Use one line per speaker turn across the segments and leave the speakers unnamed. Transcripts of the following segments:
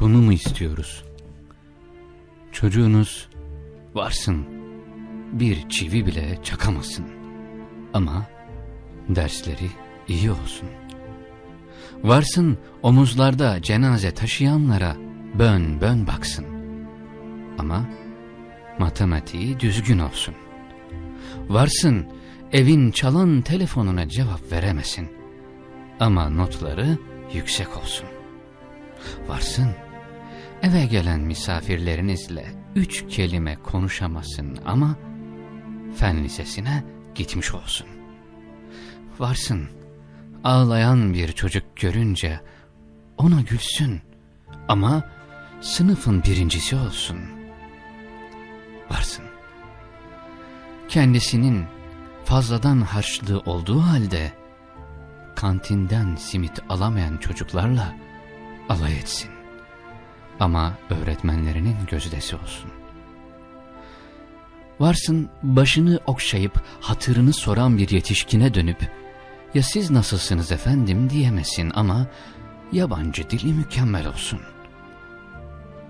Bunu mu istiyoruz? Çocuğunuz varsın bir çivi bile çakamasın. Ama dersleri iyi olsun. Varsın omuzlarda cenaze taşıyanlara bön bön baksın. Ama matematiği düzgün olsun. Varsın evin çalan telefonuna cevap veremesin. Ama notları yüksek olsun. Varsın eve gelen misafirlerinizle üç kelime konuşamasın ama fen lisesine gitmiş olsun. Varsın ağlayan bir çocuk görünce ona gülsün ama sınıfın birincisi olsun. Varsın. Kendisinin fazladan harçlığı olduğu halde kantinden simit alamayan çocuklarla alay etsin. Ama öğretmenlerinin gözdesi olsun. Varsın başını okşayıp hatırını soran bir yetişkine dönüp ya siz nasılsınız efendim diyemesin ama yabancı dili mükemmel olsun.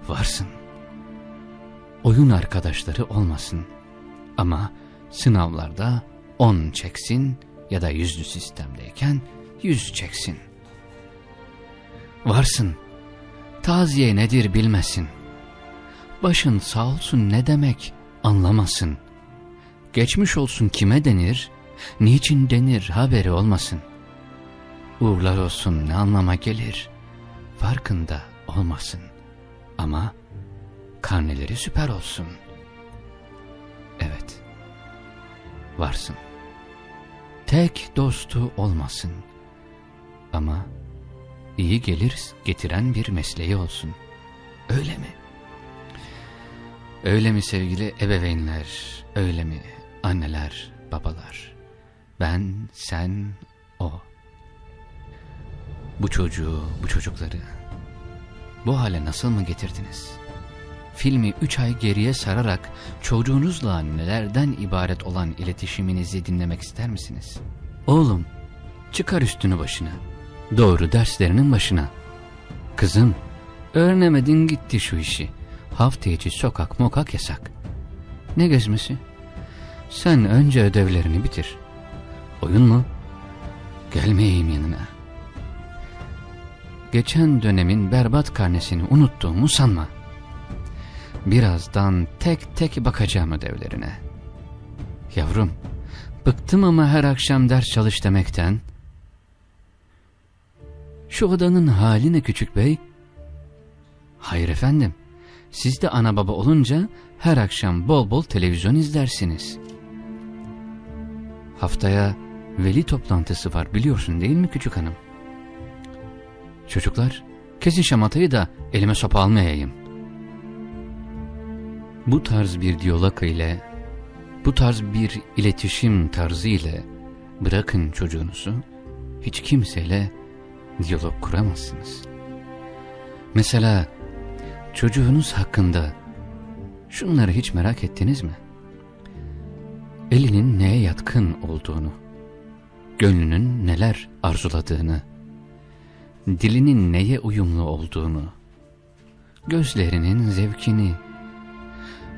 Varsın. Oyun arkadaşları olmasın ama sınavlarda 10 çeksin ya da yüzlü sistemdeyken 100 çeksin. Varsın. Taziye nedir bilmesin. Başın sağ olsun ne demek anlamasın. Geçmiş olsun kime denir, niçin denir haberi olmasın. Uğurlar olsun ne anlama gelir, farkında olmasın. Ama karneleri süper olsun. Evet, varsın. Tek dostu olmasın. Ama iyi gelir getiren bir mesleği olsun. Öyle mi? Öyle mi sevgili ebeveynler? Öyle mi anneler, babalar? Ben, sen, o. Bu çocuğu, bu çocukları bu hale nasıl mı getirdiniz? Filmi üç ay geriye sararak çocuğunuzla nelerden ibaret olan iletişiminizi dinlemek ister misiniz? Oğlum, çıkar üstünü başına. Doğru derslerinin başına. Kızım, öğrenemedin gitti şu işi. Hafta içi sokak mokak yasak. Ne gezmesi? Sen önce ödevlerini bitir. Oyun mu? Gelmeyeyim yanına. Geçen dönemin berbat karnesini unuttuğumu sanma. Birazdan tek tek bakacağım ödevlerine. Yavrum, bıktım ama her akşam ders çalış demekten. Şu odanın hali ne küçük bey? Hayır efendim, siz de ana baba olunca her akşam bol bol televizyon izlersiniz. Haftaya veli toplantısı var biliyorsun değil mi küçük hanım? Çocuklar, kesin şamatayı da elime sopa almayayım. Bu tarz bir diyalog ile, bu tarz bir iletişim tarzı ile bırakın çocuğunuzu, hiç kimseyle diyalog kuramazsınız. Mesela çocuğunuz hakkında şunları hiç merak ettiniz mi? Elinin neye yatkın olduğunu, gönlünün neler arzuladığını, dilinin neye uyumlu olduğunu, gözlerinin zevkini,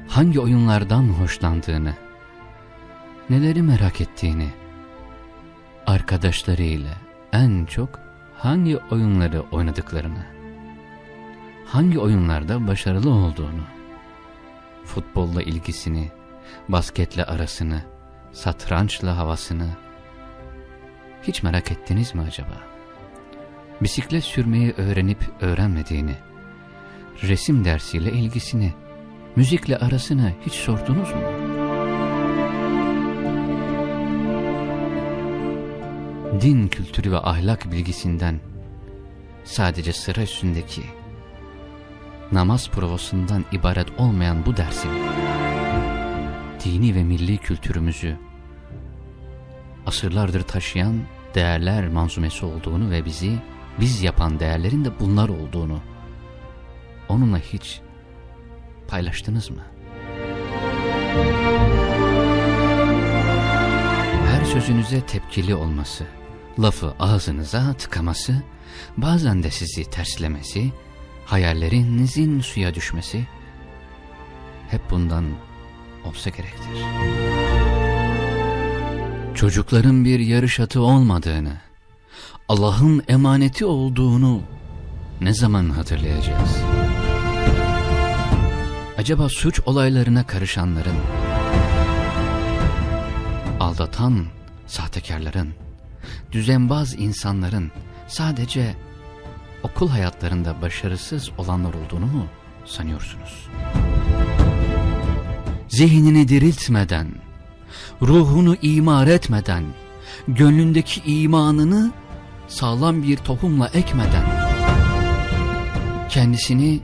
hangi oyunlardan hoşlandığını, neleri merak ettiğini, arkadaşlarıyla en çok hangi oyunları oynadıklarını, hangi oyunlarda başarılı olduğunu, futbolla ilgisini, basketle arasını, satrançla havasını, hiç merak ettiniz mi acaba? Bisiklet sürmeyi öğrenip öğrenmediğini, resim dersiyle ilgisini, müzikle arasını hiç sordunuz mu? Din kültürü ve ahlak bilgisinden, sadece sıra üstündeki, namaz provasından ibaret olmayan bu dersin, dini ve milli kültürümüzü, asırlardır taşıyan değerler manzumesi olduğunu ve bizi biz yapan değerlerin de bunlar olduğunu onunla hiç paylaştınız mı? Her sözünüze tepkili olması, lafı ağzınıza tıkaması, bazen de sizi terslemesi, hayallerinizin suya düşmesi hep bundan olsa gerektir. Çocukların bir yarış atı olmadığını, Allah'ın emaneti olduğunu ne zaman hatırlayacağız? Acaba suç olaylarına karışanların, aldatan sahtekarların, düzenbaz insanların sadece okul hayatlarında başarısız olanlar olduğunu mu sanıyorsunuz? Zihnini diriltmeden, ruhunu imar etmeden, gönlündeki imanını sağlam bir tohumla ekmeden, kendisini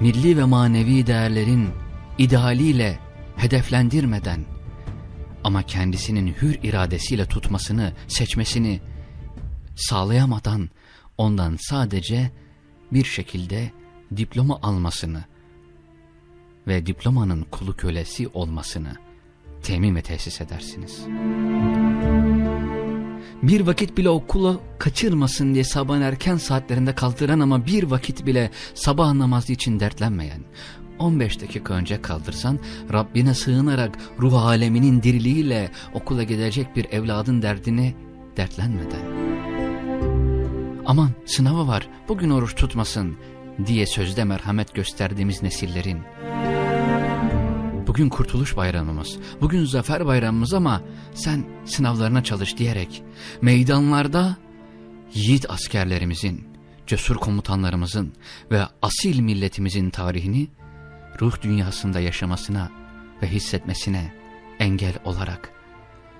milli ve manevi değerlerin idealiyle hedeflendirmeden, ama kendisinin hür iradesiyle tutmasını, seçmesini sağlayamadan ondan sadece bir şekilde diploma almasını ve diplomanın kulu kölesi olmasını temin ve tesis edersiniz. Bir vakit bile okula kaçırmasın diye sabahın erken saatlerinde kaldıran ama bir vakit bile sabah namazı için dertlenmeyen, 15 dakika önce kaldırsan Rabbine sığınarak ruh aleminin diriliğiyle okula gidecek bir evladın derdini dertlenmeden. Aman sınavı var bugün oruç tutmasın diye sözde merhamet gösterdiğimiz nesillerin. Bugün kurtuluş bayramımız, bugün zafer bayramımız ama sen sınavlarına çalış diyerek meydanlarda yiğit askerlerimizin, cesur komutanlarımızın ve asil milletimizin tarihini ruh dünyasında yaşamasına ve hissetmesine engel olarak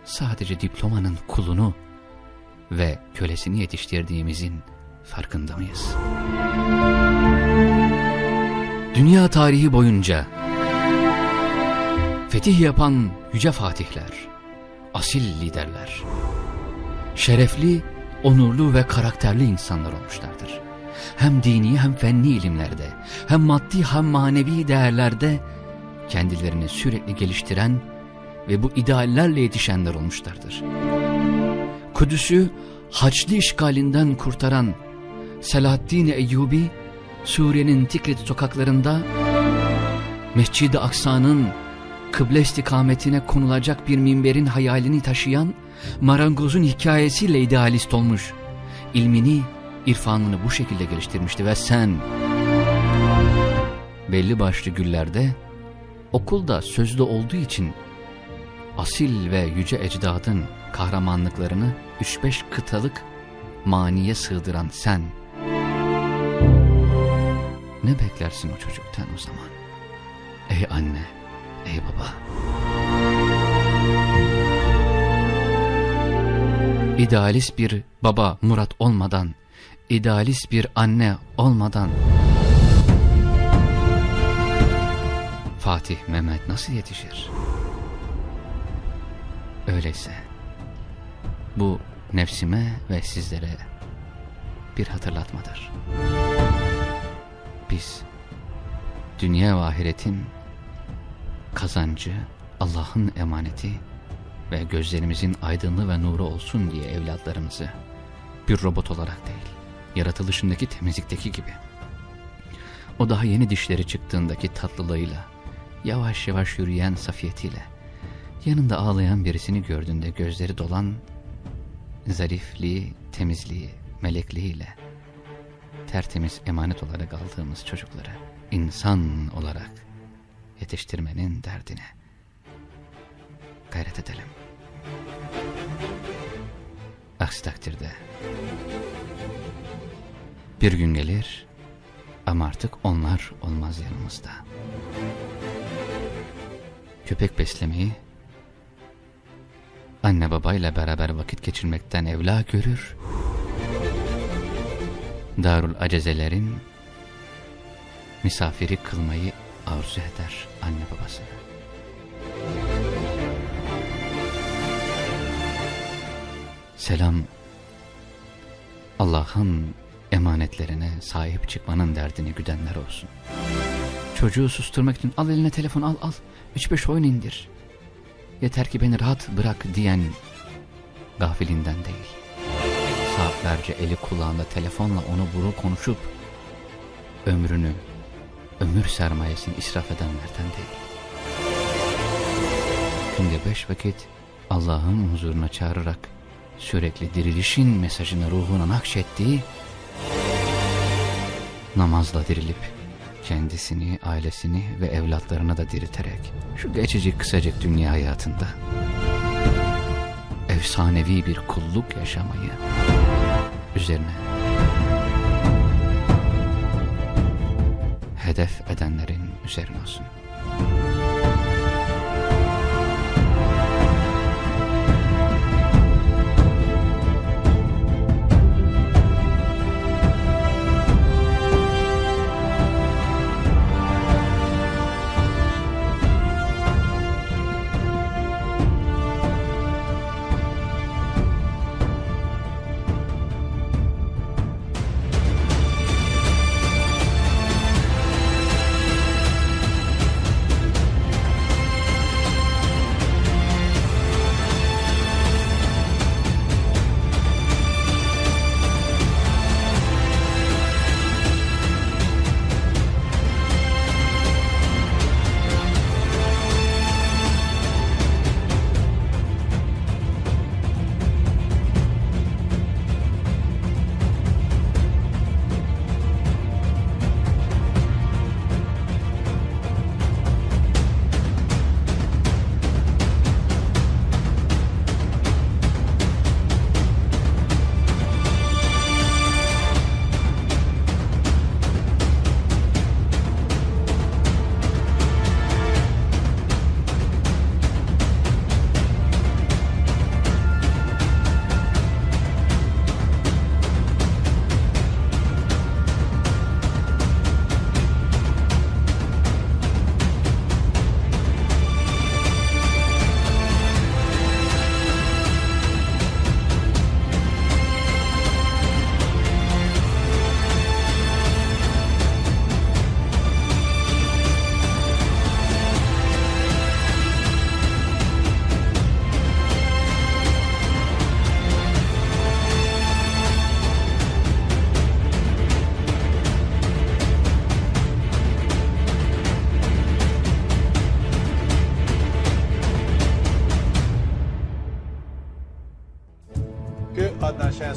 sadece diplomanın kulunu ve kölesini yetiştirdiğimizin farkında mıyız? Dünya tarihi boyunca fetih yapan yüce fatihler, asil liderler, şerefli, onurlu ve karakterli insanlar olmuşlardır. Hem dini hem fenni ilimlerde, hem maddi hem manevi değerlerde kendilerini sürekli geliştiren ve bu ideallerle yetişenler olmuşlardır. Kudüs'ü Haçlı işgalinden kurtaran Selahaddin Eyyubi, Suriye'nin Tikrit sokaklarında Mescid-i Aksa'nın kıble istikametine konulacak bir minberin hayalini taşıyan marangozun hikayesiyle idealist olmuş. İlmini, irfanını bu şekilde geliştirmişti ve sen belli başlı güllerde okulda sözlü olduğu için asil ve yüce ecdadın kahramanlıklarını 3-5 kıtalık maniye sığdıran sen ne beklersin o çocuktan o zaman? Ey anne, ey baba. İdealist bir baba Murat olmadan, idealist bir anne olmadan Fatih Mehmet nasıl yetişir? Öyleyse bu nefsime ve sizlere bir hatırlatmadır. Biz dünya ve ahiretin kazancı, Allah'ın emaneti ve gözlerimizin aydınlığı ve nuru olsun diye evlatlarımızı bir robot olarak değil, yaratılışındaki temizlikteki gibi, o daha yeni dişleri çıktığındaki tatlılığıyla, yavaş yavaş yürüyen safiyetiyle, yanında ağlayan birisini gördüğünde gözleri dolan zarifliği, temizliği, melekliğiyle tertemiz emanet olarak aldığımız çocukları insan olarak yetiştirmenin derdine gayret edelim. Aksi takdirde bir gün gelir ama artık onlar olmaz yanımızda. Köpek beslemeyi anne babayla beraber vakit geçirmekten evla görür. Darul acezelerin misafiri kılmayı arzu eder anne babasına. Selam Allah'ın emanetlerine sahip çıkmanın derdini güdenler olsun. Çocuğu susturmak için al eline telefon al al. 3-5 oyun indir. Yeter ki beni rahat bırak diyen gafilinden değil. Saatlerce eli kulağında telefonla onu vuru konuşup ömrünü, ömür sermayesini israf edenlerden değil. Günde beş vakit Allah'ın huzuruna çağırarak sürekli dirilişin mesajını ruhuna nakşettiği, namazla dirilip kendisini, ailesini ve evlatlarını da dirilterek şu geçici kısacık dünya hayatında efsanevi bir kulluk yaşamayı üzerine hedef edenlerin üzerine olsun.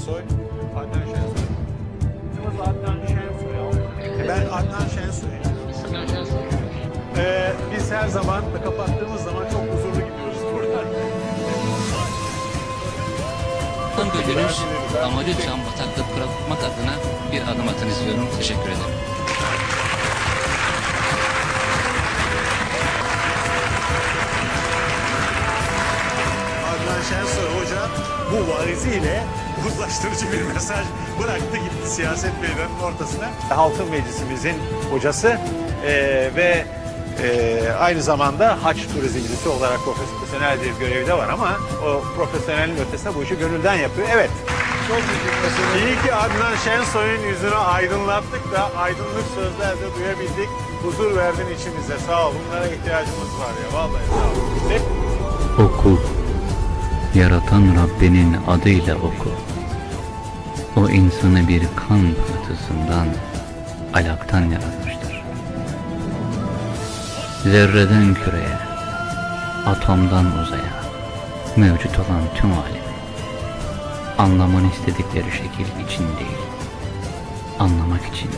Şensoy. Adnan Şensoy.
Adnan Şensoy.
Ben Adnan Şensoy. Ee, biz her zaman kapattığımız zaman çok huzurlu gidiyoruz buradan.
Tam bölünüz ama lütfen bataklık bırakmak adına bir adım atınız diyorum. Teşekkür ederim.
Adnan Şensoy Hoca bu variziyle uzlaştırıcı bir mesaj bıraktı gitti siyaset meydanının ortasına. Halkın Meclisimizin hocası ee, ve ee, aynı zamanda haç turizmcisi olarak profesyonel bir görevi de var ama o profesyonelin ötesinde bu işi gönülden yapıyor. Evet. İyi ki Adnan Şensoy'un yüzünü aydınlattık da aydınlık sözler de duyabildik. Huzur verdin içimize. Sağ ol. Bunlara ihtiyacımız var ya. Vallahi sağ ol. Hep
Oku. Yaratan Rabbinin adıyla oku. O insanı bir kan pıhtısından, alaktan yaratmıştır. Zerreden küreye, atomdan uzaya, mevcut olan tüm alemi, anlamanı istedikleri şekil için değil, anlamak için,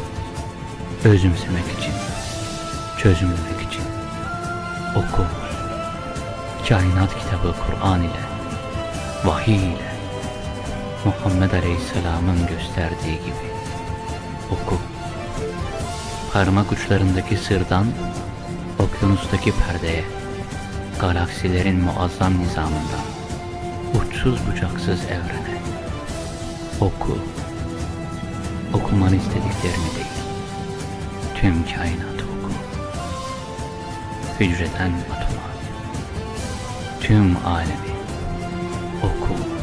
özümsemek için, çözümlemek için, oku kainat kitabı Kur'an ile, vahiy ile, Muhammed Aleyhisselam'ın gösterdiği gibi oku. Parmak uçlarındaki sırdan, okyanustaki perdeye, galaksilerin muazzam nizamından, uçsuz bucaksız evrene. Oku. Okumanı istediklerini değil, tüm kainatı oku. Hücreden atoma, tüm alemi oku.